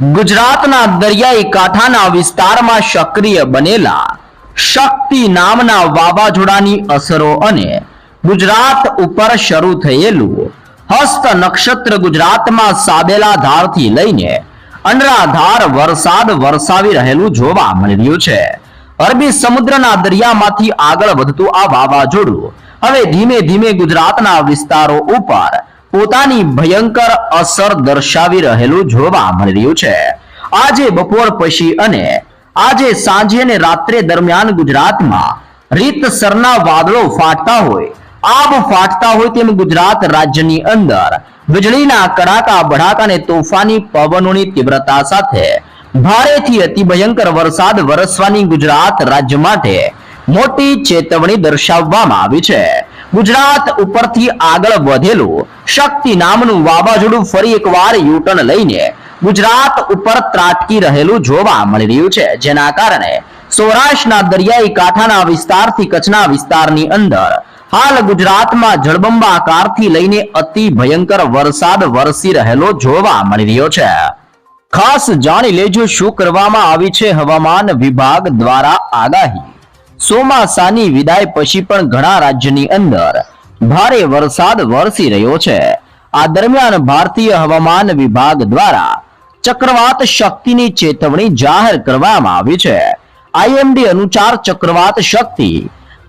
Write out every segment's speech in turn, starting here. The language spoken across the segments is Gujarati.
ગુજરાતના દરિયાઈ કાંઠાના વિસ્તારમાં સક્રિય બનેલા શક્તિ નામના વાવાઝોડાની અસરો અને ગુજરાત ઉપર શરૂ થયેલું હસ્ત નક્ષત્ર ગુજરાતમાં સાબેલા ધારથી લઈને અનરાધાર વરસાદ વરસાવી રહેલું જોવા મળી રહ્યું છે. અરબી સમુદ્રના દરિયામાંથી આગળ વધતું આ વાવાઝોડું હવે ધીમે ધીમે ગુજરાતના વિસ્તારો ઉપર પોતાની ભયંકર અસર દર્શાવી રહેલું જોવા મળી રહ્યું છે. આજે બપોર પછી અને આજે સાંજે અને રાત્રે દરમિયાન ગુજરાતમાં રીતસરના વાદળો ફાટતા હોય, આબ ફાટતા હોય તેમ ગુજરાત રાજ્યની અંદર વીજળીના કડાકા, ભડાકા અને તોફાની પવનોની તીવ્રતા સાથે ભારેથી અતિ ભયંકર વરસાદ વરસવાની ગુજરાત રાજ્ય માટે મોટી ચેતવણી દર્શાવવામાં આવી છે. ગુજરાત ઉપરથી આગળ વધેલું શક્તિ નામનું વાવાઝોડું ફરી એકવાર યુટર્ન લઈને ગુજરાત ઉપર ત્રાટકી રહેલું જોવા મળી રહ્યું છે. જેના કારણે સૌરાષ્ટ્રના દરિયાઈ કાંઠાના વિસ્તારથી કચ્છના વિસ્તારની અંદર હાલ ગુજરાતમાં જળબંબાકારથી લઈને અતિ ભયંકર વરસાદ વરસી રહેલો જોવા મળી રહ્યો છે. ખાસ જાણી લેજો શું કરવામાં આવી છે હવામાન વિભાગ દ્વારા આગાહી. ચોમાસાની વિદાય પછી પણ ઘણા રાજ્યની અંદર ભારે વરસાદ વરસી રહ્યો છે. આ દરમિયાન ભારતીય હવામાન વિભાગ દ્વારા ચક્રવાત શક્તિની ચેતવણી જાહેર કરવામાં આવી છે. આઈએમડી અનુસાર ચક્રવાત શક્તિ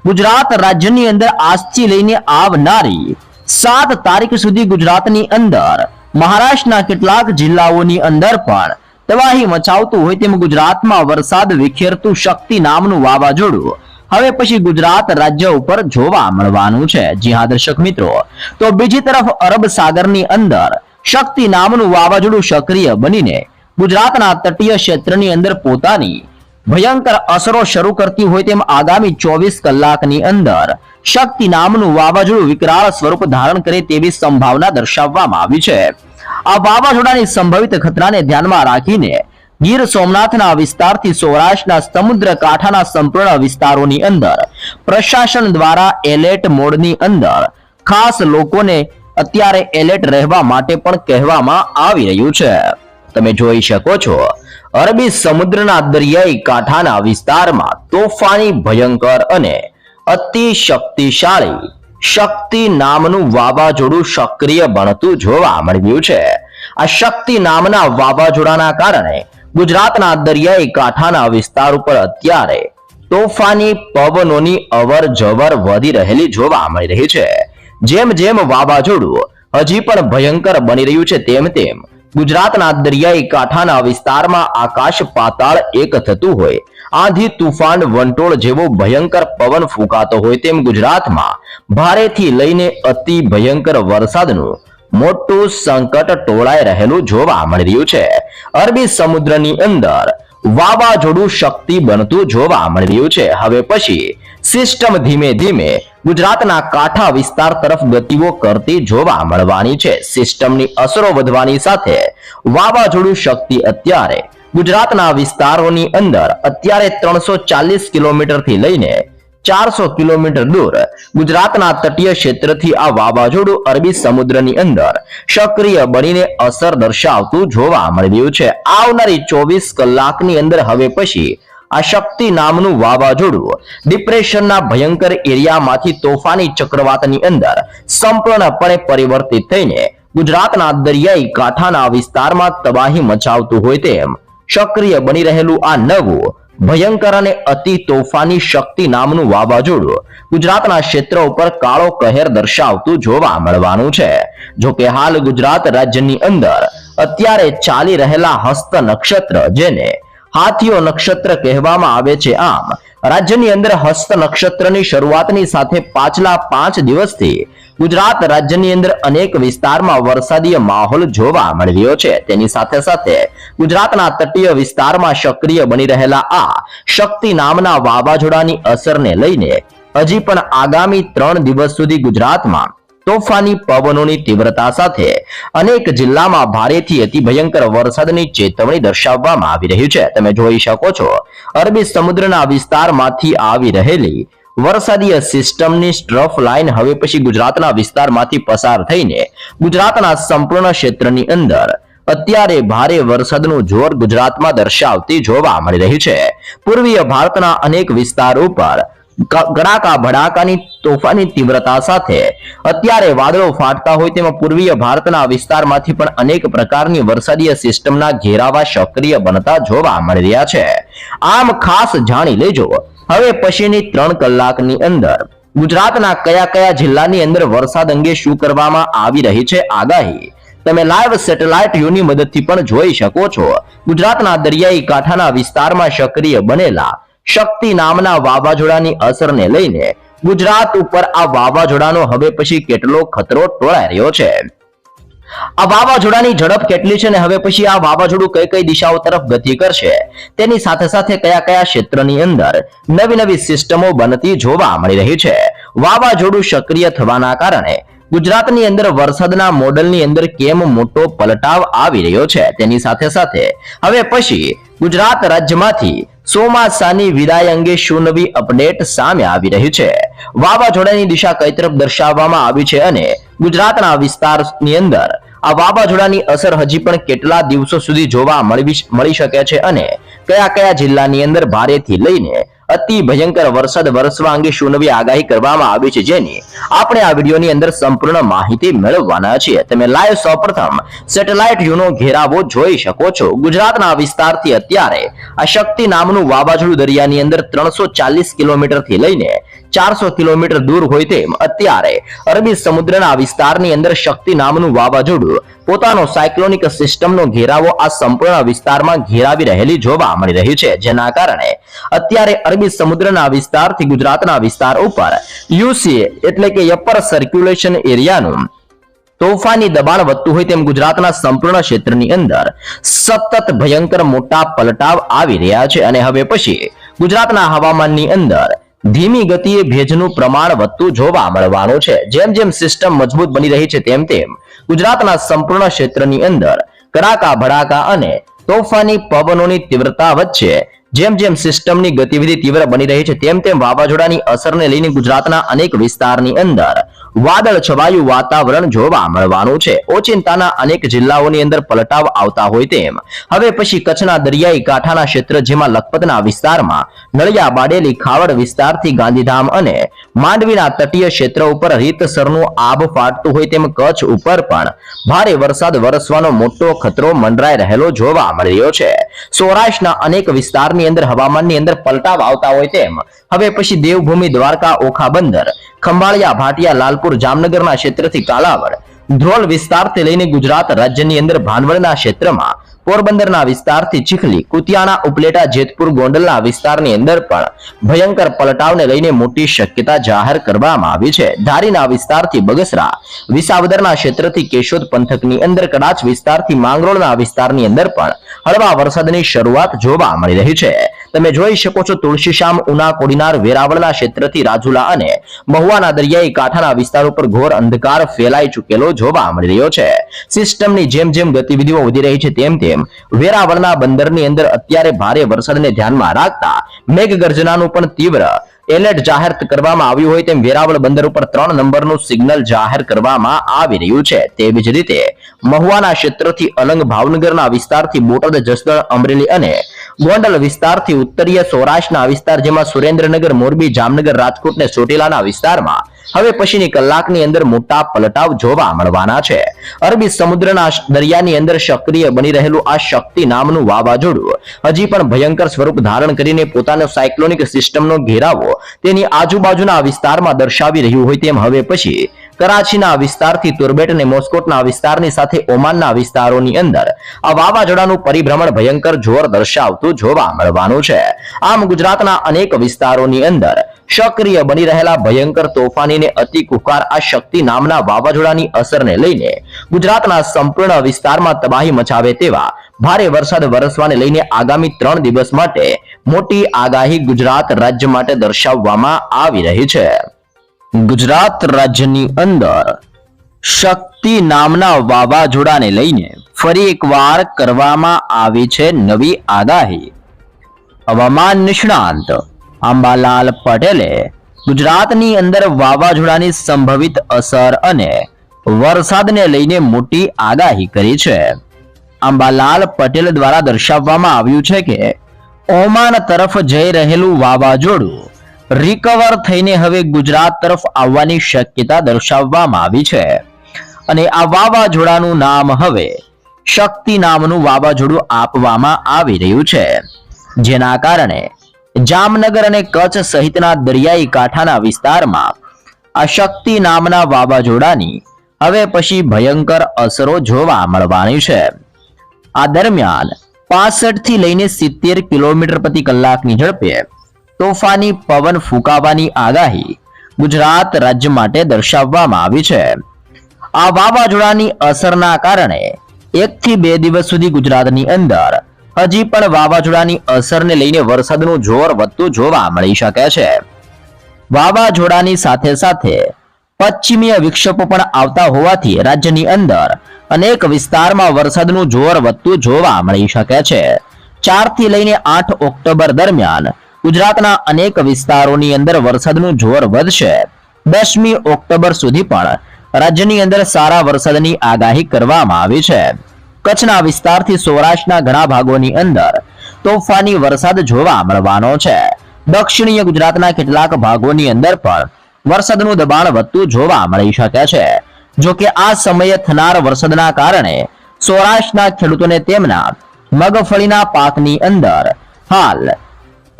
ગુજરાત રાજ્યની અંદર આજથી લઈને આવનારી સાત તારીખ સુધી ગુજરાતની અંદર, મહારાષ્ટ્રના કેટલાક જિલ્લાઓની અંદર પણ તબાહી મચાવતું હોય તેમ ગુજરાતમાં વરસાદ વિખેરતું શક્તિ નામનું વાવાઝોડું હવે પછી ગુજરાત રાજ્ય ઉપર જોવા મળવાનું છે. જી હા, દર્શક મિત્રો. તો બીજી તરફ અરબ સાગરની અંદર શક્તિ નામનું વાવાઝોડું સક્રિય બનીને ગુજરાતના તટીય ક્ષેત્રની અંદર પોતાની ભયંકર અસરો શરૂ કરતી હોય તેમ આગામી ચોવીસ કલાકની અંદર શક્તિ નામનું વાવાઝોડું વિકરાળ સ્વરૂપ ધારણ કરે તેવી સંભાવના દર્શાવવામાં આવી છે. આ વાવાઝોડાની સંભવિત ખતરાને ધ્યાનમાં રાખીને ગીર સોમનાથના વિસ્તારથી સૌરાષ્ટ્રના સમુદ્ર કાંઠાના સંપૂર્ણ વિસ્તારોની અંદર પ્રશાસન દ્વારા એલર્ટ મોડની અંદર ખાસ લોકોને અત્યારે એલર્ટ રહેવા માટે પણ કહેવામાં આવી રહ્યું છે. તમે જોઈ શકો છો, અરબી સમુદ્રના દરિયાઈ કાંઠાના વિસ્તારમાં તોફાની ભયંકર અને અતિ શક્તિશાળી શક્તિ નામનું વાવાઝોડું સક્રિય બનતું જોવા મળ્યું છે. આ શક્તિ નામના વાવાઝોડાના કારણે ગુજરાતના દરિયાઈ કાંઠાના વિસ્તાર ઉપર અત્યારે તોફાની પવનોની અવર જવર વધી રહેલી જોવા મળી રહી છે. જેમ જેમ વાવાઝોડું હજી પણ ભયંકર બની રહ્યું છે તેમ તેમ ગુજરાતના દરિયાઈ કાંઠાના વિસ્તારમાં આકાશ પાતાળ એક થતું હોય. આંધી, તુફાન, વંટોળ જેવો ભયંકર પવન ફૂંકાતો હોય તેમ ગુજરાતમાં ભારેથી લઈને અતિ ભયંકર વરસાદનું મોટું સંકટ ટોળાઈ રહેલું જોવા મળી રહ્યું છે. અરબી સમુદ્રની અંદર વાવાઝોડું શક્તિ બનતું જોવા મળી રહ્યું છે. હવે પછી સિસ્ટમ ધીમે ધીમે ગુજરાતના કાંઠા વિસ્તાર તરફ ગતિઓ કરતી જોવા મળવાની છે. સિસ્ટમની અસરો વધવાની સાથે વાવાઝોડું શક્તિ અત્યારે ગુજરાતના વિસ્તારોની અંદર અત્યારે ત્રણસો ચાલીસ કિલોમીટરથી લઈને ચારસો કિલોમીટર દૂર ગુજરાતના તટીય ક્ષેત્રથી આ વાવાઝોડું અરબી સમુદ્રની અંદર સક્રિય બનીને અસર દર્શાવતું જોવા મળ્યું છે. આવનારી ચોવીસ કલાકની અંદર હવે પછી આ નામનું વાવાઝોડું ડિપ્રેશનના ભયંકર એરિયામાંથી તોફાની ચક્રવાતની અંદર સંપૂર્ણપણે પરિવર્તિત થઈને ગુજરાતના દરિયાઈ કાંઠાના વિસ્તારમાં તબાહી મચાવતું હોય તેમ સક્રિય બની રહેલું આ નવું ભયંકર અને અતિ તોફાની શક્તિ નામનું વાવાઝોડું ગુજરાતના ક્ષેત્ર ઉપર કાળો કહેર દર્શાવતું જોવા મળવાનું છે. જો કે હાલ ગુજરાત રાજ્યની અંદર અત્યારે ચાલી રહેલા હસ્ત નક્ષત્ર જેને હાથીઓ નક્ષત્ર કહેવામાં આવે છે આમ. રાજ્યની અંદર હસ્ત નક્ષત્રની શરૂઆતની સાથે પાછલા પાંચ દિવસથી ગુજરાત રાજ્યની અંદર અનેક વિસ્તારમાં વરસાદીય માહોલ જોવા મળી રહ્યો છે. તેની સાથે સાથે ગુજરાતના તટીય વિસ્તારમાં સક્રિય બની રહેલા આ શક્તિ નામના વાવાઝોડાની અસરને લઈને હજી પણ આગામી ત્રણ દિવસ સુધી ગુજરાતમાં તોફાની પવનોની તીવ્રતા સાથે અનેક જિલ્લામાં ભારેથી અતિ ભયંકર વરસાદની ચેતવણી દર્શાવવામાં આવી રહી છે. તમે જોઈ શકો છો, અરબી સમુદ્રના વિસ્તારમાંથી આવી રહેલી વરસાદીય સિસ્ટમની સ્ટ્રફ લાઇન હવે પછી ગુજરાતના વિસ્તારમાંથી પસાર થઈને ગુજરાતના સંપૂર્ણ ક્ષેત્રની અંદર અત્યારે ભારે વરસાદનું જોર ગુજરાતમાં દર્શાવતી જોવા મળી રહી છે. પૂર્વીય ભારતના અનેક વિસ્તારો પર કડાકા ભડાકાની તોફાની તીવ્રતા સાથે. અત્યારે વાદળો ફાટતા હોય તેમાં પૂર્વીય ભારતના વિસ્તારમાંથી પણ અનેક પ્રકારની વરસાદીય સિસ્ટમના ઘેરાવા સક્રિય બનતા જોવા મળી રહ્યા છે. આમ ખાસ જાણી લેજો. હવે પછીની ત્રણ કલાકની અંદર ગુજરાતના કયા કયા જિલ્લાની અંદર વરસાદ અંગે શું કરવામાં આવી રહી છે આગાહી. તમે લાઈવ સેટેલાઇટ યુની મદદથી પણ જોઈ શકો છો. ગુજરાતના દરિયાઈ કાંઠાના વિસ્તારમાં સક્રિય બનેલા શક્તિ નામના વાવાઝોડાની અસરને લઈને ગુજરાત ઉપર આ વાવાઝોડાનો હવે પછી કેટલો ખતરો ટોળાઈ રહ્યો છે? આ વાવાઝોડાની ઝડપ કેટલી છે ને હવે પછી આ વાવાઝોડું કઈ કઈ દિશાઓ તરફ ગતિ કરશે? તેની સાથે સાથે કયા કયા ક્ષેત્રની અંદર નવી નવી સિસ્ટમો બનતી જોવા મળી રહી છે? વાવાઝોડું સક્રિય થવાના કારણે ગુજરાતની અંદર વરસાદના મોડલની અંદર કેમ મોટો પલટાવ આવી રહ્યો છે? તેની સાથે સાથે હવે પછી ગુજરાત રાજ્યમાંથી ચોમાસાની વિદાય અંગે શું નવી અપડેટ સામે આવી રહી છે? વાવાઝોડાની દિશા કઈ તરફ દર્શાવવામાં આવી છે અને ગુજરાતના વિસ્તારની અંદર આ વાવાઝોડાની અસર હજી પણ કેટલા દિવસો સુધી જોવા મળી શકે છે અને કયા કયા જિલ્લાની અંદર ભારેથી લઈને અતિ ભયંકર વરસાદ વરસવા અંગે શું આગાહી કરવામાં આવી છે જેની આપણે આ વિડીયોની અંદર સંપૂર્ણ માહિતી મેળવવાના છીએ. તમે લાઈવ સૌપ્રથમ સેટેલાઇટ યુનો ઘેરાવો જોઈ શકો છો. ગુજરાતના વિસ્તારથી અત્યારે આ શક્તિ નામનું વાવાઝોડું દરિયાની અંદર ત્રણસો ચાલીસ કિલોમીટરથી લઈને ચારસો કિલોમીટર દૂર હોય તેમ અત્યારે અરબી સમુદ્રના વિસ્તારની અંદર શક્તિ નામનું વાવાઝોડું પોતાનો સાયક્લોનિક સિસ્ટમનો ઘેરાવો આ સંપૂર્ણ વિસ્તારમાં ઘેરાવી રહેલી જોવા મળી રહી છે. જેના કારણે અત્યારે અરબી સમુદ્રના વિસ્તારથી ગુજરાતના વિસ્તાર ઉપર. યુસી એટલે કે અપર સર્ક્યુલેશન એરિયાનું તોફાની દબાણ વધતું હોય તેમ ગુજરાતના સંપૂર્ણ ક્ષેત્રની અંદર સતત ભયંકર મોટા પલટાવ આવી રહ્યા છે અને હવે પછી ગુજરાતના હવામાનની અંદર ધીમી ગતિએ ભેજનું પ્રમાણ વધતું જોવા મળવાનું છે. જેમ જેમ સિસ્ટમ મજબૂત બની રહી છે તેમ તેમ ગુજરાતના સંપૂર્ણ ક્ષેત્રની અંદર કડાકા ભડાકા અને તોફાની પવનોની તીવ્રતા વચ્ચે જેમ જેમ સિસ્ટમની ગતિવિધિ તીવ્ર બની રહી છે, તેમ તેમ વાવાઝોડાની અસરને લઈને ગુજરાતના અનેક વિસ્તારની અંદર વાદળ છવાયું વાતાવરણ જોવા મળવાનું છે. ઓચિંતાના અનેક જિલ્લાઓની અંદર પલટાવ આવતા હોય તેમ. હવે પછી કચ્છના દરિયાઈ કાંઠાના ક્ષેત્ર જેમાં લખપતના વિસ્તારમાં નળિયા બાડેલી ખાવડ વિસ્તારથી ગાંધીધામ અને માંડવીના તટીય ક્ષેત્ર ઉપર રીતસરનું આબ ફાટતું હોય તેમ કચ્છ ઉપર પણ ભારે વરસાદ વરસવાનો મોટો ખતરો મંડરાઈ રહેલો જોવા મળી રહ્યો છે. સૌરાષ્ટ્રના અનેક વિસ્તારની અંદર હવામાનની અંદર પલટાવ આવતા હોય તેમ હવે પછી દેવભૂમિ દ્વારકા ઓખા બંદર, ખંભાળિયા ભાટિયા લાલપુર જામનગરના ક્ષેત્રથી કાલાવડ, ધ્રોલ વિસ્તારથી લઈને ગુજરાત રાજ્યની અંદર ભાનવડના ક્ષેત્રમાં પોરબંદરના વિસ્તારથી ચીખલી, કુતિયાણા, ઉપલેટા, જેતપુર, ગોંડલના વિસ્તારની અંદર પણ ભયંકર પલટાવને લઈને મોટી શક્યતા જાહેર કરવામાં આવી છે. ધારીના વિસ્તારથી બગસરા, વિસાવદરના ક્ષેત્રથી કેશોદ પંથકની અંદર કડાચ વિસ્તારથી માંગરોળના વિસ્તારની અંદર પણ હળવા વરસાદની શરૂઆત જોવા મળી રહી છે. તમે જોઈ શકો છો તુલસીશ્યામ, ઉના, કોડીનાર, વેરાવળના ક્ષેત્રથી રાજુલા અને મહુવાના દરિયાઈ કાંઠાના વિસ્તાર ઉપર ઘોર અંધકાર ફેલાઈ ચૂકેલો જોવા મળી રહ્યો છે. સિસ્ટમની જેમ જેમ ગતિવિધિઓ વધી રહી છે, તેમ તેમ વેરાવળના બંદરની અંદર અત્યારે ભારે વરસાદને ધ્યાનમાં રાખતા મેઘગર્જનાનું પણ તીવ્ર એલર્ટ જાહેર કરવામાં આવ્યું હોય તેમ વેરાવળ બંદર ઉપર ત્રણ નંબરનું સિગ્નલ જાહેર કરવામાં આવી રહ્યું છે. તેવી જ રીતે મહુવાના ક્ષેત્રથી અલંગ ભાવનગરના વિસ્તારથી બોટાદ, જસદણ, અમરેલી અને ગોંડલ વિસ્તારથી ઉત્તરીય સૌરાષ્ટ્રના વિસ્તાર જેમાં સુરેન્દ્રનગર, મોરબી, જામનગર, રાજકોટ ને ચોટીલાના વિસ્તારમાં હવે પછીની કલાકની અંદર મોટા પલટાવ જોવા મળવાના છે. અરબી સમુદ્રના દરિયાની અંદર સક્રિય બની રહેલું આ શક્તિ નામનું વાવાઝોડું હજી પણ ભયંકર સ્વરૂપ ધારણ કરીને પોતાનો સાયક્લોનિક સિસ્ટમનો ઘેરાવો તેની આજુબાજુના વિસ્તારમાં દર્શાવી રહ્યું હોય તેમ હવે પછી કરાચીના વિસ્તારથી તુર્બેટ અને મોસ્કોટના વિસ્તારની સાથે ઓમાનના વિસ્તારોની અંદર આ વાવાઝોડાનું પરિભ્રમણ ભયંકર જોર દર્શાવતું જોવા મળવાનું છે. આમ ગુજરાતના અનેક વિસ્તારોની અંદર સક્રિય બની રહેલા ભયંકર તોફાની ને અતિ કુકાર આ શક્તિ નામના વાવાઝોડાની અસરને લઈને ગુજરાતના સંપૂર્ણ વિસ્તારમાં તબાહી મચાવે તેવા ભારે વરસાદ વરસવાને લઈને આગામી ત્રણ દિવસ માટે મોટી આગાહી ગુજરાત રાજ્ય માટે દર્શાવવામાં આવી રહી છે. ગુજરાત રાજ્યની અંદર શક્તિ નામના વાવાઝોડાને લઈને ફરી એકવાર કરવામાં આવી છે નવી આગાહી. હવામાન નિષ્ણાંત અંબાલાલ પટેલે ગુજરાતની અંદર વાવાઝોડાની સંભવિત અસર અને વરસાદને લઈને મોટી આગાહી કરી છે. આંબાલાલ પટેલ દ્વારા દર્શાવવામાં આવ્યું છે કે ઓમાન તરફ જઈ રહેલું વાવાઝોડું રિકવર થઈને હવે ગુજરાત તરફ આવવાની શક્યતા દર્શાવવામાં આવી છે. અને આ વાવાઝોડાનું નામ હવે શક્તિ નામનું વાવાઝોડું આપવામાં આવી રહ્યું છે. જેના કારણે જામનગર અને કચ્છ સહિતના દરિયાઈ કાંઠાના વિસ્તારમાં આ શક્તિ નામના વાવાઝોડાની હવે પછી ભયંકર અસરો જોવા મળવાની છે. આ દરમિયાન પાસઠથી લઈને સિત્તેર કિલોમીટર પ્રતિ કલાકની ઝડપે તોફાની પવન ફૂંકાવાની આગાહી ગુજરાત રાજ્ય માટે દર્શાવવામાં આવી છે. આ વાવાઝોડાની અસરના કારણે એક થી બે દિવસ સુધી ગુજરાતની અંદર હજી પણ વાવાઝોડાની અસરને લઈને વરસાદનું જોર વધતું જોવા મળી શકે છે. વાવાઝોડાની સાથે સાથે પશ્ચિમીય વિક્ષેપો પણ આવતા હોવાથી રાજ્યની અંદર અનેક વિસ્તારમાં વરસાદનું જોર વધતું જોવા મળી શકે છે. ચારથી લઈને આઠ ઓક્ટોબર દરમિયાન ગુજરાતના અનેક વિસ્તારોની અંદર વરસાદનું જોર વધશે. દસમી ઓક્ટોબર સુધી પણ રાજ્યની અંદર સારા વરસાદની આગાહી કરવામાં આવી છે. કચ્છના વિસ્તારથી સૌરાષ્ટ્રના ઘણા ભાગોની અંદર તોફાની વરસાદ જોવા મળવાનો છે. દક્ષિણીય ગુજરાતના કેટલાક ભાગોની અંદર પણ વરસાદનું દબાણ વધતું જોવા મળી શકે છે. જો કે આ સમયે થનાર વરસાદના કારણે સૌરાષ્ટ્રના ખેડૂતોને તેમના મગફળીના પાકની અંદર હાલ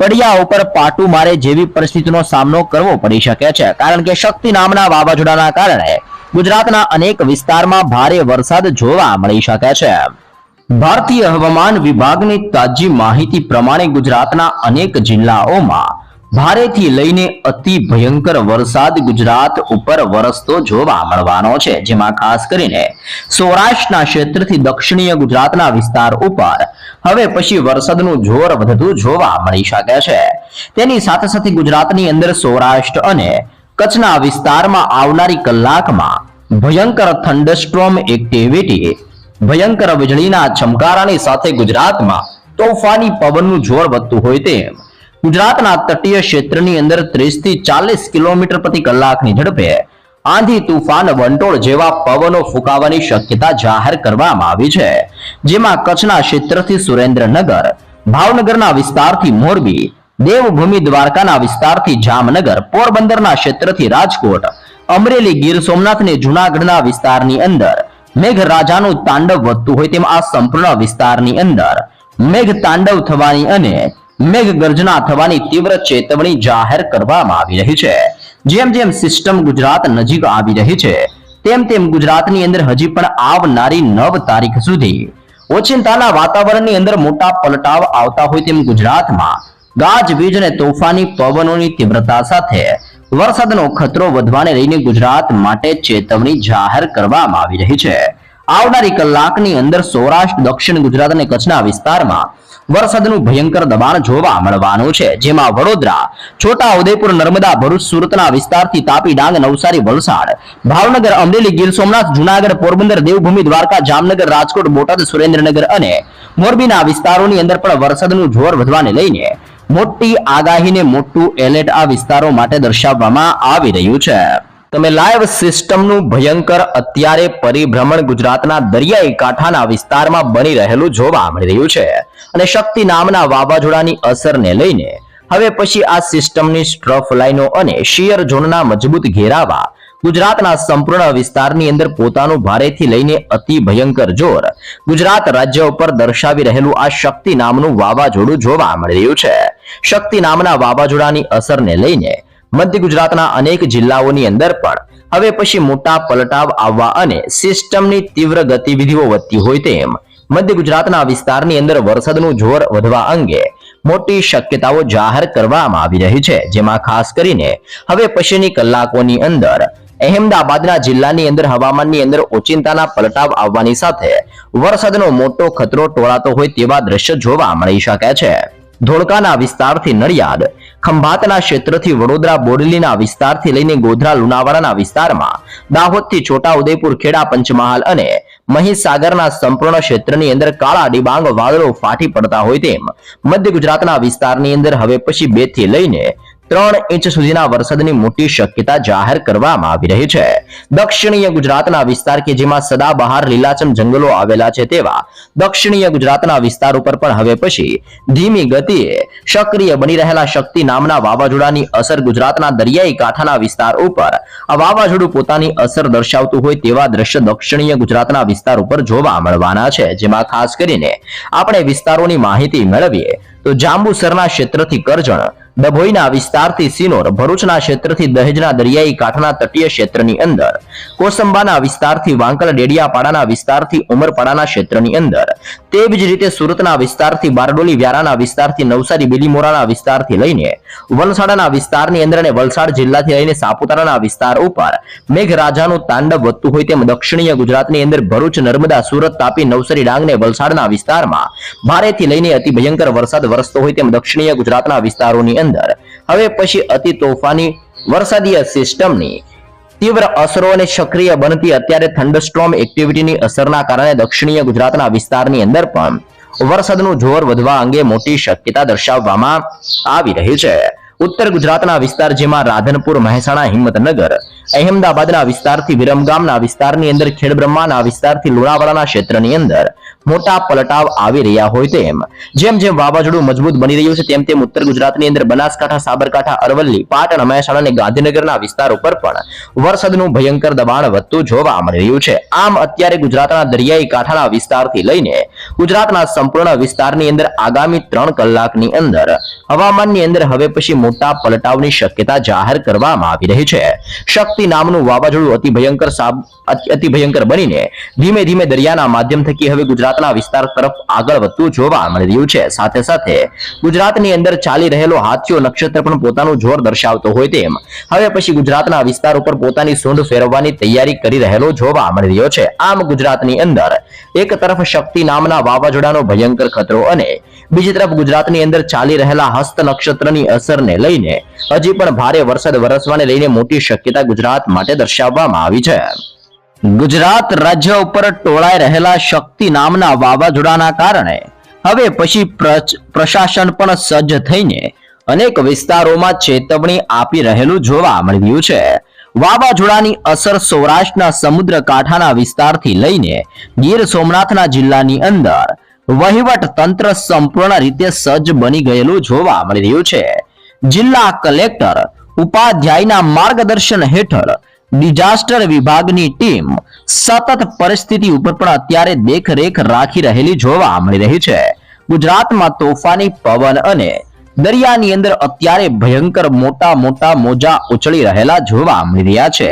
પડિયા ઉપર પાટું મારે જેવી પરિસ્થિતિનો સામનો કરવો પડી શકે છે. કારણ કે શક્તિ નામના વાવાઝોડાના કારણે ગુજરાતના અનેક વિસ્તારમાં ભારે વરસાદ જોવા મળી શકે છે. ભારતીય હવામાન વિભાગની તાજી માહિતી પ્રમાણે ગુજરાતના અનેક જિલ્લાઓમાં ભારેથી લઈને અતિ ભયંકર વરસાદ ગુજરાત ઉપર વરસતો જોવા મળવાનો છે, જેમાં ખાસ કરીને સૌરાષ્ટ્રના ક્ષેત્રથી દક્ષિણીય ગુજરાતના વિસ્તાર ઉપર હવે પછી વરસાદનું જોર વધતું જોવા મળી શકે છે. તેની સાથે સાથે ગુજરાતની અંદર સૌરાષ્ટ્ર અને કચ્છના વિસ્તારમાં આવનારી કલાકમાં ભયંકર થંડરસ્ટ્રોમ એક્ટિવિટી ભયંકર વીજળીના ચમકારાની સાથે ગુજરાતમાં તોફાની પવનનું જોર વધતું હોય તેમ ગુજરાતના તટીય ક્ષેત્રની અંદર ત્રીસથી ચાલીસ કિલોમીટર પ્રતિ કલાકની ઝડપે આંધી તુફાન વંટોળ જેવા પવનો ફૂંકાવાની શક્યતા જાહેર કરવામાં આવી છે. જેમાં કચ્છના ક્ષેત્રથી સુરેન્દ્રનગર, ભાવનગરના વિસ્તારથી મોરબી દેવભૂમિ દ્વારકાના વિસ્તારથી જામનગર, પોરબંદરના ક્ષેત્રથી રાજકોટ, અમરેલી ગીર સોમનાથને જુનાગઢના વિસ્તારની અંદર. મેઘરાજાનું તાંડવ વધતું હોય તેમ આ સંપૂર્ણ વિસ્તારની અંદર. મેઘ તાંડવ થવાની અને મેઘ ગર્જના થવાની તીવ્ર ચેતવણી જાહેર કરવામાં આવી રહી છે. જેમ જેમ સિસ્ટમ ગુજરાત નજીક આવી રહી છે, તેમ તેમ ગુજરાતની અંદર હજી પણ આવનારી નવ તારીખ સુધી. ઓચિંતાના વાતાવરણની અંદર મોટા પલટાવ આવતા હોય તેમ ગુજરાતમાં ગાજવીજ અને તોફાની પવનોની તીવ્રતા સાથે વરસાદનો ખતરો વધવાને લઈને ગુજરાત માટે ચેતવણી જાહેર કરવામાં આવી રહી છે. આવનારી કલાકની અંદર સૌરાષ્ટ્ર, દક્ષિણ ગુજરાત અને કચ્છના વિસ્તારમાં વરસાદનું ભયંકર દબાણ જોવા મળવાનું છે, જેમાં વડોદરા છોટા ઉદયપુર નર્મદા, ભરૂચ, સુરતના વિસ્તારથી તાપી ડાંગ, નવસારી, વલસાડ, ભાવનગર, અમરેલી, ગીર સોમનાથ, જુનાગઢ, પોરબંદર, દેવભૂમિ, દ્વારકા, જામનગર, રાજકોટ, બોટાદ, સુરેન્દ્રનગર અને મોરબીના વિસ્તારોની અંદર પણ વરસાદનું જોર વધવાને લઈને મોટી આગાહીને મોટું એલર્ટ આ વિસ્તારો માટે દર્શાવવામાં આવી રહ્યું છે. તમે લાઈવ સિસ્ટમનું ભયંકર અત્યારે પરિભ્રમણ ગુજરાતના દરિયાઈ કાંઠાના વિસ્તારમાં બની રહેલું જોવા મળી રહ્યું છે અને શક્તિ નામના વાવાઝોડાની અસરને લઈને. હવે પછી આ સિસ્ટમની સ્ટ્રફ લાઈનો અને શિયર ઝોનના મજબૂત ઘેરાવા ગુજરાતના સંપૂર્ણ વિસ્તારની અંદર પોતાનું ભારેથી લઈને અતિ ભયંકર જોર ગુજરાત રાજ્ય ઉપર દર્શાવી રહેલું આ શક્તિ નામનું વાવાઝોડું જોવા મળી રહ્યું છે. શક્તિ નામના વાવાઝોડાની અસરને લઈને મધ્ય ગુજરાતના અનેક જિલ્લાઓની અંદર પણ હવે પછી મોટા પલટાવ આવવા અને સિસ્ટમની તીવ્ર ગતિવિધિઓ વધતી હોય તેમ મધ્ય ગુજરાતના વિસ્તારની અંદર વરસાદનું જોર વધવા અંગે મોટી શક્યતાઓ જાહેર કરવામાં આવી રહી છે, જેમાં ખાસ કરીને હવે પછીની કલાકોની અંદર અહેમદાબાદના જિલ્લાની અંદર હવામાનની અંદર ઓચિંતાના પલટાવ આવવાની સાથે વરસાદનો મોટો ખતરો ટોળાતો હોય તેવા દ્રશ્ય જોવા મળી શકે છે. ધોળકાના વિસ્તારથી નડિયાદ, ખંભાતના ક્ષેત્રથી વડોદરા, બોડેલીના વિસ્તારથી લઈને ગોધરા, લુણાવાડાના વિસ્તારમાં દાહોદથી છોટા ઉદેપુર ખેડા, પંચમહાલ અને મહીસાગરના સંપૂર્ણ ક્ષેત્રની અંદર કાળા ડિબાંગ વાદળો ફાટી પડતા હોય તેમ મધ્ય ગુજરાતના વિસ્તારની અંદર હવે પછી બેથી લઈને ત્રણ ઇંચ સુધીના વરસાદની મોટી શક્યતા જાહેર કરવામાં આવી રહી છે. દક્ષિણીય ગુજરાતના વિસ્તાર કે જેમાં સદાબહાર લીલાછમ જંગલો આવેલા છે તેવા દક્ષિણીય ગુજરાતના વિસ્તાર ઉપર પણ હવે પછી ધીમી ગતિએ સક્રિય બની રહેલા શક્તિ નામના વાવાઝોડાની અસર ગુજરાતના દરિયાઈ કાંઠાના વિસ્તાર ઉપર, આ વાવાઝોડું પોતાની અસર દર્શાવતું હોય તેવા દ્રશ્ય દક્ષિણીય ગુજરાતના વિસ્તાર ઉપર જોવા મળવાના છે. જેમાં ખાસ કરીને આપણે વિસ્તારોની માહિતી મેળવીએ તો જાંબુસરના ક્ષેત્રથી કરજણ, ડભોઈના વિસ્તારથી સિનોર, ભરૂચના ક્ષેત્રથી દહેજના દરિયાઈ કાંઠાના તટીય ક્ષેત્રની અંદર, કોસંબાના વિસ્તારથી વાંકલ ડેડિયાપાડાના વિસ્તારથી ઉમરપાડાના ક્ષેત્રની અંદર. તેવી જ રીતે સુરતના વિસ્તારથી બારડોલી, વ્યારાના વિસ્તારથી નવસારી, બિલીમોરાના વિસ્તારથી લઈને વલસાડાના વિસ્તારની અંદર અને વલસાડ જિલ્લાથી લઈને સાપુતારાના વિસ્તાર ઉપર મેઘરાજાનું તાંડવ વધતું હોય તેમ દક્ષિણીય ગુજરાતની અંદર ભરૂચ, નર્મદા, સુરત, તાપી, નવસારી, ડાંગ ને વલસાડના વિસ્તારમાં ભારેથી લઈને અતિ ભયંકર વરસાદ વરસતો હોય તેમ દક્ષિણીય ગુજરાતના વિસ્તારોની અંદર. હવે પછી અતિ તોફાની વરસાદીય સિસ્ટમની તીવ્ર અસરો અને સક્રિય બનતી અત્યારે થંડરસ્ટ્રોમ એક્ટિવિટીની અસરના કારણે દક્ષિણીય ગુજરાતના વિસ્તારની અંદર પણ વરસાદનું જોર વધવા અંગે મોટી શક્યતા દર્શાવવામાં આવી રહી છે. ઉત્તર ગુજરાતના વિસ્તાર જેમાં રાધનપુર, મહેસાણા, હિંમતનગર, અહેમદાબાદના વિસ્તારથી વિરમગામના વિસ્તારની અંદર ખેડબ્રહ્માના વિસ્તારથી લુણાવાડાના ક્ષેત્રની અંદર મોટા પલટાવ આવી રહ્યા હોય તેમ. જેમ જેમ વાવાઝોડું મજબૂત બની રહ્યું છે, તેમ તેમ ઉત્તર ગુજરાતની અંદર બનાસકાંઠા, સાબરકાંઠા, અરવલ્લી, પાટણ, મહેસાણા અને ગાંધીનગરના વિસ્તાર ઉપર પણ વરસાદનું ભયંકર દબાણ વધતું જોવા મળી રહ્યું છે. આમ, અત્યારે ગુજરાતના દરિયાઈ કાંઠાના વિસ્તારથી લઈને ગુજરાતના સંપૂર્ણ વિસ્તારની અંદર આગામી ત્રણ કલાકની અંદર હવામાનની અંદર હવે પછી મોટા પલટાવની શક્યતા જાહેર કરવામાં આવી રહી છે. શક્તિ નામનું વાવાઝોડું અતિ ભયંકર અતિ ભયંકર બનીને ધીમે ધીમે દરિયાના માધ્યમ થકી હવે ગુજરાતના વિસ્તાર તરફ આગળ વધતું જોવા મળી રહ્યું છે. સાથે સાથે ગુજરાતની અંદર ચાલી રહેલો હાથીઓ નક્ષત્ર પણ પોતાનું જોર દર્શાવતો હોય તેમ હવે પછી ગુજરાતના વિસ્તાર ઉપર પોતાની સૂંઢ ફેરવવાની તૈયારી કરી રહેલો જોવા મળી રહ્યો છે. આમ ગુજરાતની અંદર એક તરફ શક્તિ નામના વાવાઝોડાનો ભયંકર ખતરો અને બીજી તરફ ગુજરાતની અંદર ચાલી રહેલા હસ્ત નક્ષત્રની અસરને લઈને હજી પણ ભારે વરસાદ વરસવાને લઈને મોટી શક્યતા ગુજરાત માટે દર્શાવવામાં આવી છે. ગુજરાત રાજ્ય ઉપર ટોળાઈ રહેલા શક્તિ નામના વાવાઝોડાના કારણે હવે પછી પ્રશાસન પણ સજ્જ થઈને અનેક વિસ્તારોમાં ચેતવણી આપી રહેલું જોવા મળી રહ્યું છે. વાવાઝોડાની અસર સૌરાષ્ટ્રના સમુદ્ર કાંઠાના વિસ્તારથી લઈને ગીર સોમનાથના જિલ્લાની અંદર વહીવટ તંત્ર સંપૂર્ણ રીતે સજ્જ બની ગયેલું જોવા મળી રહ્યું છે. જિલ્લા કલેક્ટર ઉપાધ્યાયના માર્ગદર્શન હેઠળ ડિઝાસ્ટર વિભાગની ટીમ સતત પરિસ્થિતિ ઉપર પણ અત્યારે દેખરેખ રાખી રહેલી જોવા મળી રહી છે. ગુજરાતમાં તોફાની પવન અને દરિયાની અંદર અત્યારે ભયંકર મોટા મોટા મોજા ઉછળી રહેલા જોવા મળી રહ્યા છે.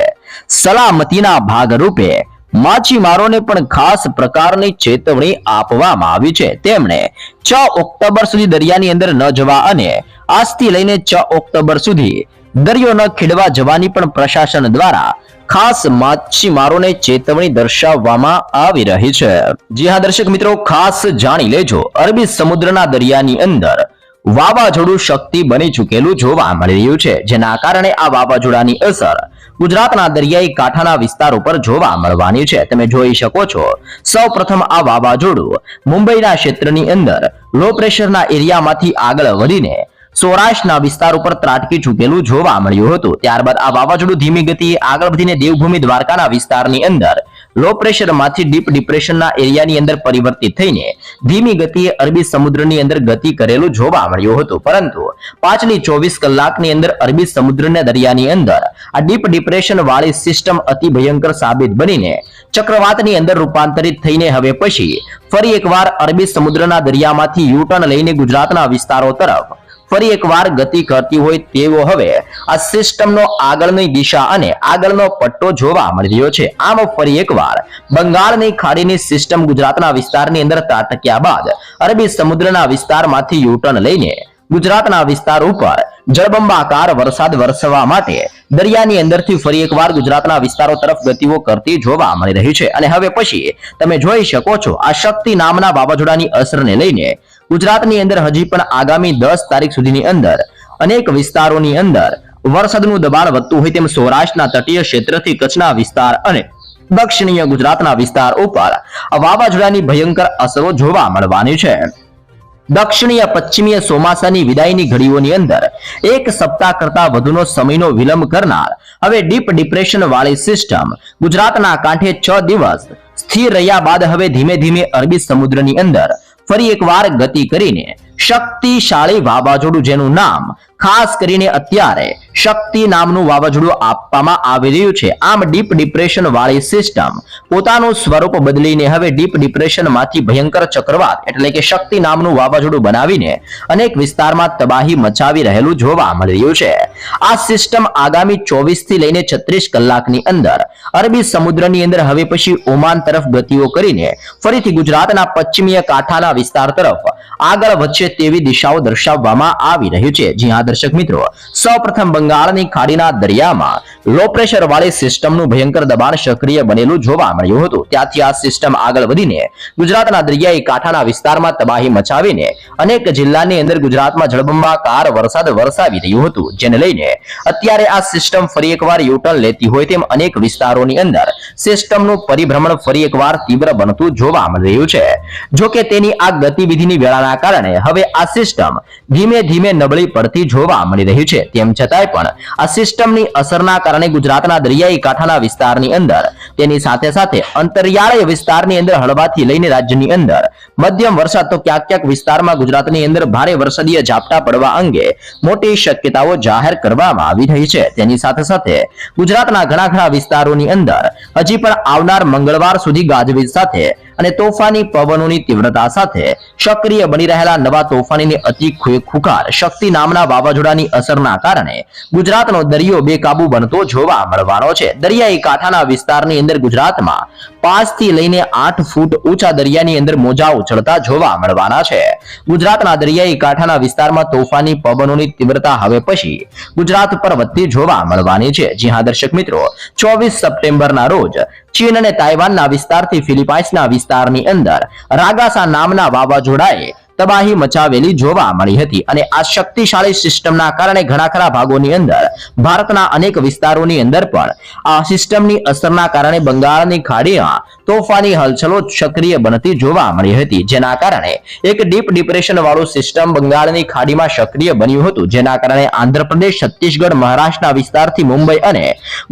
સલામતીના ભાગરૂપે માછીમારોને પણ ખાસ પ્રકારની ચેતવણી આપવામાં આવી છે. તેમણે છ ઓક્ટોબર સુધી દરિયાની અંદર ન જવા અને આજથી લઈને છ ઓક્ટોબર સુધી દરિયો ન ખેડવા જવાની પણ પ્રશાસન દ્વારા ખાસ માછીમારોને ચેતવણી દર્શાવવામાં આવી રહી છે. જી હા, દર્શક મિત્રો, ખાસ જાણી લેજો. અરબી સમુદ્રના દરિયાની અંદર વાવાઝોડું શક્તિ બની ચૂકેલું જોવા મળી રહ્યું છે, જેના કારણે આ વાવાઝોડાની અસર ગુજરાતના દરિયાઈ કાંઠાના વિસ્તાર ઉપર જોવા મળવાની છે. તમે જોઈ શકો છો સૌ પ્રથમ આ વાવાઝોડું મુંબઈના ક્ષેત્રની અંદર લો પ્રેશરના એરિયામાંથી આગળ વધીને સૌરાષ્ટ્રના વિસ્તાર ઉપર ત્રાટકી ચૂકેલું જોવા મળ્યું હતું. ત્યારબાદ આ વાવાઝોડું ધીમી ગતિએ આગળ વધીને દેવભૂમિ દ્વારકાના વિસ્તારની અંદર લો પ્રેશરમાંથી ડીપ ડિપ્રેશનના એરિયાની અંદર પરિવર્તિત થઈને ધીમી ગતિએ અરબી સમુદ્રની અંદર ગતિ કરેલું જોવા મળ્યું હતું. પરંતુ પાછલી ચોવીસ કલાકની અંદર અરબી સમુદ્રના દરિયાની અંદર આ ડીપ ડિપ્રેશન વાળી સિસ્ટમ અતિ ભયંકર સાબિત બનીને ચક્રવાતની અંદર રૂપાંતરિત થઈને હવે પછી ફરી એકવાર અરબી સમુદ્રના દરિયામાંથી યુટર્ન લઈને ગુજરાતના વિસ્તારો તરફ ફરી એકવાર ગતિ કરતી હોય તેવો હવે આ સિસ્ટમનો આગળની દિશા અને આગળનો પટ્ટો જોવા મળી રહ્યો છે. આમ ફરી એકવાર બંગાળની ખાડીની સિસ્ટમ ગુજરાતના વિસ્તારની અંદર તાટક્યા બાદ અરબી સમુદ્રના વિસ્તારમાંથી યુટર્ન લઈને ગુજરાતના વિસ્તાર ઉપર જળબંબાકાર વરસાદ વરસવા માટે દરિયાની અંદરથી ફરી એકવાર ગુજરાતના વિસ્તારો તરફ ગતિઓ કરતી જોવા મળી રહી છે. અને હવે પછી તમે જોઈ શકો છો, આ શક્તિ નામના વાવાઝોડાની અસરને લઈને ગુજરાતની અંદર હજી પણ આગામી દસ તારીખ સુધીની અંદર અનેક વિસ્તારોની અંદર વરસાદનું દબાણ વધતું હોય તેમ સૌરાષ્ટ્રના તટીય ક્ષેત્રથી કચ્છના વિસ્તાર અને દક્ષિણીય ગુજરાતના વિસ્તાર ઉપર વાવાઝોડાની ભયંકર અસરો જોવા મળવાની છે. દક્ષિણીય, પશ્ચિમીય ચોમાસાની વિદાયની ઘડીઓની અંદર એક સપ્તાહ કરતા વધુનો સમયનો વિલંબ કરનાર, હવે ડીપ ડિપ્રેશન વાળી સિસ્ટમ ગુજરાતના કાંઠે છ દિવસ સ્થિર રહ્યા બાદ હવે ધીમે ધીમે અરબી સમુદ્રની અંદર ફરી એકવાર ગતિ કરીને શક્તિશાળી વાવાઝોડું જેનું નામ ખાસ કરીને અત્યારે શક્તિ નામનું વાવાઝોડું આપવામાં આવી રહ્યું છે. આમ ડીપ ડિપ્રેશન વાળી સિસ્ટમ પોતાનું સ્વરૂપ બદલીને હવે ડીપ ડિપ્રેશનમાંથી ભયંકર ચક્રવાત એટલે કે શક્તિ નામનું વાવાઝોડું બનાવીને અનેક વિસ્તારમાં તબાહી મચાવી રહેલું જોવા મળી રહ્યું છે. આ સિસ્ટમ આગામી ચોવીસથી લઈને છત્રીસ કલાકની અંદર અરબી સમુદ્રની અંદર હવે પછી ઓમાન તરફ ગતિઓ કરીને ફરીથી ગુજરાતના પશ્ચિમીય કાંઠાના વિસ્તાર તરફ આગળ વધશે તેવી દિશાઓ દર્શાવવામાં આવી રહ્યું છે. જી હા દર્શક મિત્રો, સૌપ્રથમ બંગાળની ખાડીના દરિયામાં લો પ્રેશર વાળી સિસ્ટમનું ભયંકર દબાણ સક્રિય બનેલું જોવા મળ્યું હતું. ત્યાંથી આ સિસ્ટમ આગળ વધીને ગુજરાતના દરિયાઈ કાંઠાના વિસ્તારમાં તબાહી મચાવીને અનેક જિલ્લાની અંદર ગુજરાતમાં જળબંબાકાર વરસાદ વરસાવી રહ્યું હતું. જેને લઈને અત્યારે આ સિસ્ટમ ફરી એકવાર યુટર્ન લેતી હોય તેમ અનેક વિસ્તારોની અંદર સિસ્ટમનું પરિભ્રમણ ફરી એકવાર તીવ્ર બનતું જોવા મળી રહ્યું છે. જો કે તેની આ ગતિવિધિની વેળાના કારણે હવે આ સિસ્ટમ ધીમે ધીમે નબળી પડતી જોવા મળી રહ્યું છે. તેમ છતાંય પણ આ સિસ્ટમની અસરના કારણે ગુજરાતના દરિયાઈ કાંઠાના વિસ્તારની અંદર, તેની સાથે સાથે અંતરિયાળ વિસ્તારની અંદર હળવાથી લઈને રાજ્યની અંદર, મધ્યમ વરસાદ તો ક્યાંક ક્યાંક વિસ્તારમાં ગુજરાતની અંદર ભારે વરસાદીય ઝાપટા પડવા અંગે મોટી શક્યતાઓ જાહેર કરવામાં આવી રહી છે. તેની સાથે સાથે ગુજરાતના ઘણા ઘણા વિસ્તારોની અંદર હજી પણ આવનાર મંગળવાર સુધી ગાજવીજ સાથે અને તોફાની પવનોની તીવ્રતા સાથે સક્રિય બની રહેલા નવા તોફાનીની અતિ ખુખાર શક્તિ નામના વાવાઝોડાની અસરના કારણે ગુજરાતનો દરિયો બેકાબુ બનતો જોવા મળવાનો છે. દરિયાઈ કાંઠાના વિસ્તારની અંદર ગુજરાતમાં પાંચથી લઈને આઠ ફૂટ ઊંચા દરિયાની અંદર મોજા ઉછળતા જોવા મળવાના છે. ગુજરાતના દરિયાઈ કાંઠાના વિસ્તારમાં તોફાની પવનોની તીવ્રતા હવે પછી ગુજરાત પર વધતી જોવા મળવાની છે. જી હા, દર્શક મિત્રો, ચોવીસ સપ્ટેમ્બરના રોજ ચીન અને તાઇવાનના વિસ્તારથી ફિલિપાઇન્સના વિસ્તારની અંદર રાગાસા નામના વાવાઝોડાએ તબાહી મચાવેલી જોવા મળી હતી અને આ શક્તિશાળી સિસ્ટમના કારણે ઘણા ખરા ભાગોની અંદર ભારતના અનેક વિસ્તારોની અંદર પણ આ સિસ્ટમની અસરના કારણે બંગાળની ખાડીમાં તોફાની હલચલો સક્રિય બનતી જોવા મળી હતી. જેના કારણે એક ડીપ ડિપ્રેશન વાળું સિસ્ટમ બંગાળની ખાડીમાં સક્રિય બન્યું હતું. જેના કારણે આંધ્રપ્રદેશ, છત્તીસગઢ, મહારાષ્ટ્રના વિસ્તારથી મુંબઈ અને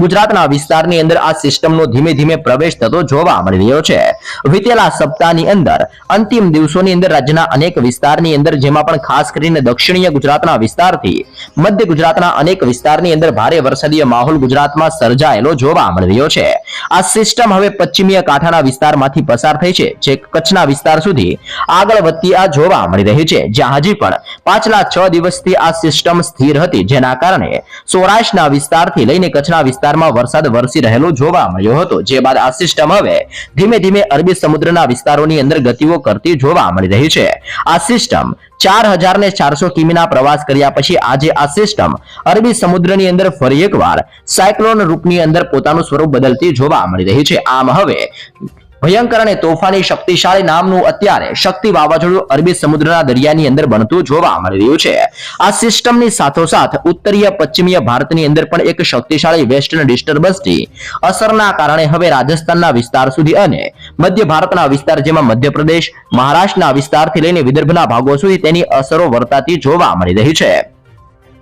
ગુજરાતના વિસ્તારની અંદર આ સિસ્ટમનો ધીમે ધીમે પ્રવેશ થતો જોવા મળી રહ્યો છે. વિતેલા સપ્તાહની અંદર, અંતિમ દિવસોની અંદર રાજ્યના અનેક વિસ્તારની અંદર, જેમાં પણ ખાસ કરીને દક્ષિણીય ગુજરાતના વિસ્તારથી મધ્ય ગુજરાતના અનેક વિસ્તારની અંદર ભારે વરસાદીય માહોલ ગુજરાતમાં સર્જાયેલો જોવા મળી રહ્યો છે. આ સિસ્ટમ હવે પશ્ચિમીય કાંઠાના વિસ્તારમાંથી પસાર થઈ છે, જે કચ્છના વિસ્તાર સુધી આગળ વધતી આ જોવા મળી રહી છે, જ્યાં હજી પણ પાછલા છ દિવસથી આ સિસ્ટમ સ્થિર હતી, જેના કારણે સૌરાષ્ટ્રના વિસ્તારથી લઈને કચ્છના વિસ્તારમાં વરસાદ વરસી રહેલો જોવા મળ્યો હતો. જે બાદ આ સિસ્ટમ હવે ધીમે ધીમે અરબી સમુદ્રના વિસ્તારોની અંદર ગતિઓ કરતી જોવા મળી રહી છે. આ સિસ્ટમ ચાર હજાર ને ચારસો કિમીના પ્રવાસ કર્યા પછી આજે આ સિસ્ટમ અરબી સમુદ્રની અંદર ફરી એકવાર સાયક્લોન રૂપની અંદર પોતાનું સ્વરૂપ બદલતી જોવા મળી રહી છે. આમ હવે ભયંકર અને તોફાની શક્તિશાળી નામનું અત્યારે શક્તિ વાવાઝોડું અરબી સમુદ્રના દરિયાની અંદર બનતું જોવા મળી રહ્યું છે. આ સિસ્ટમની સાથોસાથ ઉત્તરીય, પશ્ચિમીય ભારતની અંદર પણ એક શક્તિશાળી વેસ્ટર્ન ડિસ્ટર્બન્સની અસરના કારણે હવે રાજસ્થાનના વિસ્તાર સુધી અને મધ્ય ભારતના વિસ્તાર જેમાં મધ્યપ્રદેશ, મહારાષ્ટ્રના વિસ્તારથી લઈને વિદર્ભના ભાગો સુધી તેની અસરો વર્તાતી જોવા મળી રહી છે.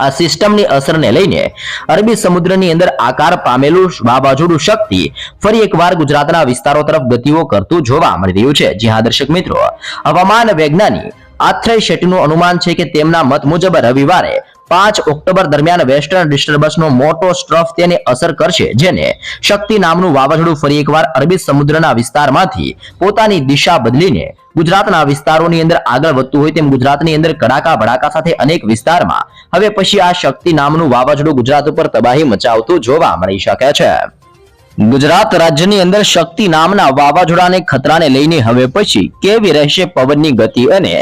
આ સિસ્ટમની અસરને લઈને અરબી સમુદ્રની અંદર આકાર પામેલું વાવાઝોડું શક્તિ ફરી એકવાર ગુજરાતના વિસ્તારો તરફ ગતિઓ કરતું જોવા મળી રહ્યું છે. જી દર્શક મિત્રો, હવામાન વૈજ્ઞાનિક આથ્રય શેટ્ટીનું અનુમાન છે કે તેમના મત મુજબ રવિવારે પાંચ ઓક્ટોબર દરમિયાન વેસ્ટર્ન ડિસ્ટર્બન્સનો મોટો સ્ટ્રફ તેને અસર કરશે, જેને શક્તિ નામનું વાવાઝોડું ફરી એકવાર અરબી સમુદ્રના વિસ્તારમાંથી પોતાની દિશા બદલીને ગુજરાતના વિસ્તારોની અંદર આગળ વધતું હોય તેમ ગુજરાતની અંદર કડાકા ભડાકા સાથે અનેક વિસ્તારમાં હવે પછી આ શક્તિ નામનું વાવાઝોડું ગુજરાત ઉપર તબાહી મચાવતું જોવા મળી શકે છે. ગુજરાત રાજ્યની અંદર શક્તિ નામના વાવાઝોડાને ખતરાને લઈને હવે પછી કેવી રહેશે પવનની ગતિ અને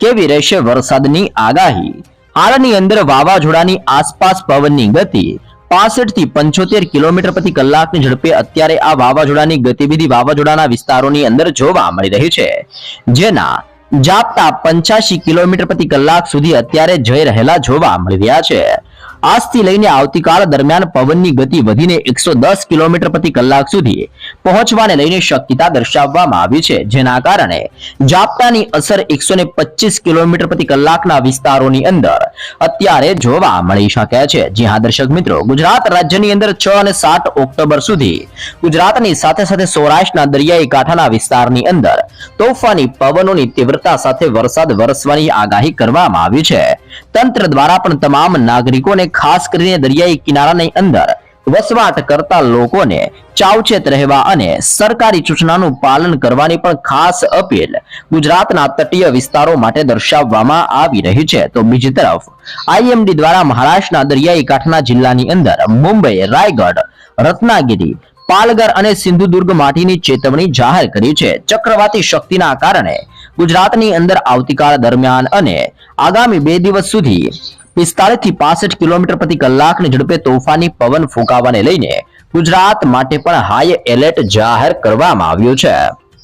કેવી રહેશે વરસાદની આગાહી? હાલની અંદર વાવાઝોડાની આસપાસ પવનની ગતિ પાસઠથી પંચોતેર કિલોમીટર પ્રતિ કલાકની ઝડપે અત્યારે આ વાવાઝોડાની ગતિવિધિ વાવાઝોડાના વિસ્તારોની અંદર જોવા મળી રહી છે. જેના જાપતા પંચ્યાસી કિલોમીટર પ્રતિ કલાક સુધી અત્યારે જઈ રહેલા જોવા મળી રહ્યા છે. આજથી લઈને આવતીકાલ દરમિયાન પવનની ગતિ વધીને એકસો દસ કિલોમીટર પ્રતિ કલાક સુધી પહોંચવાને લઈને શક્યતા દર્શાવવામાં આવી છે. જેના કારણે ઝાપટાની અસર એકસો કિલોમીટર પ્રતિ કલાકના વિસ્તારોની અંદર અત્યારે જોવા મળી શકે છે. જી હા, દર્શક મિત્રો, ગુજરાત રાજ્યની અંદર છ અને સાત ઓક્ટોબર સુધી ગુજરાતની સાથે સાથે સૌરાષ્ટ્રના દરિયાઈ કાંઠાના વિસ્તારની અંદર તોફાની પવનોની તીવ્રતા સાથે વરસાદ વરસવાની આગાહી કરવામાં આવી છે. તંત્ર દ્વારા પણ તમામ નાગરિકોને ખાસ કરીને દરિયાઈ કિનારાની અંદર વસવાટ કરતા લોકોને ચાવચેત રહેવા અને સરકારી સૂચનાનું પાલન કરવાની પણ ખાસ અપીલ ગુજરાતના તટીય વિસ્તારો માટે દર્શાવવામાં આવી રહી છે. તો બીજી તરફ, આઈએમડી દ્વારા મહારાષ્ટ્રના દરિયાઈ કાંઠાના જિલ્લાની અંદર મુંબઈ, રાયગઢ, રત્નાગિરી, પાલઘર અને સિંધુદુર્ગ માટેની ચેતવણી જાહેર કરી છે. ચક્રવાતી શક્તિના કારણે ગુજરાતની અંદર આવતીકાલ દરમિયાન અને આગામી બે દિવસ સુધી પિસ્તાળીસથી પાસઠ કિલોમીટર પ્રતિ કલાકની ઝડપે તોફાની પવન ફૂંકાવાને લઈને ગુજરાત માટે પણ હાઈ એલર્ટ જાહેર કરવામાં આવ્યું છે.